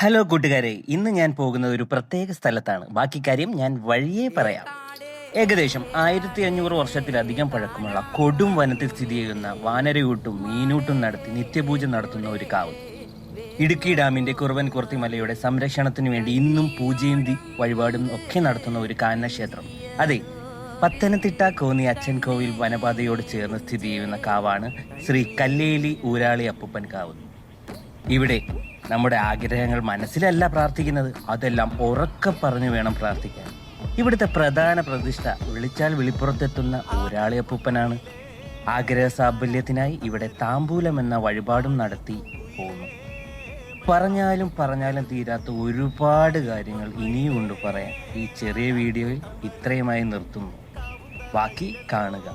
Hello കൂട്ടുകാരെ. ഇന്ന് ഞാൻ പോകുന്നത് ഒരു പ്രത്യേക സ്ഥലത്താണ്. ബാക്കി കാര്യം ഞാൻ വഴിയേ പറയാം. ഏകദേശം ആയിരത്തി അഞ്ഞൂറ് വർഷത്തിലധികം പഴക്കമുള്ള കൊടും വനത്തിൽ സ്ഥിതി ചെയ്യുന്ന വാനരയൂട്ടും മീനൂട്ടും നടത്തി നിത്യപൂജ നടത്തുന്ന ഒരു കാവ്. ഇടുക്കി ഡാമിന്റെ കുറുവൻ കുർത്തി മലയുടെ സംരക്ഷണത്തിനു വേണ്ടി ഇന്നും പൂജയും വഴിപാടും ഒക്കെ നടത്തുന്ന ഒരു കാനനക്ഷേത്രം. അതെ പത്തനംതിട്ട കോന്നി അച്ഛൻ കോവിൽ വനപാതയോട് ചേർന്ന് സ്ഥിതി ചെയ്യുന്ന കാവാണ് ശ്രീ കല്ലേലി ഊരാളി അപ്പൂപ്പൻ കാവ്. ഇവിടെ നമ്മുടെ ആഗ്രഹങ്ങൾ മനസ്സിലല്ല പ്രാർത്ഥിക്കുന്നത്. അതെല്ലാം ഉറക്കെ പറഞ്ഞു വേണം പ്രാർത്ഥിക്കാൻ. ഇവിടുത്തെ പ്രധാന പ്രതിഷ്ഠ വിളിച്ചാൽ വിളിപ്പുറത്തെത്തുന്ന ഊരാളിയപ്പൂപ്പനാണ് ആഗ്രഹ സാഫല്യത്തിനായി ഇവിടെ താമ്പൂലം എന്ന വഴിപാടും നടത്തി പോകുന്നു പറഞ്ഞാലും പറഞ്ഞാലും തീരാത്ത ഒരുപാട് കാര്യങ്ങൾ ഇനിയും ഉണ്ട് പറയാൻ. ഈ ചെറിയ വീഡിയോയിൽ ഇത്രയുമായി നിർത്തുന്നു. ബാക്കി കാണുക.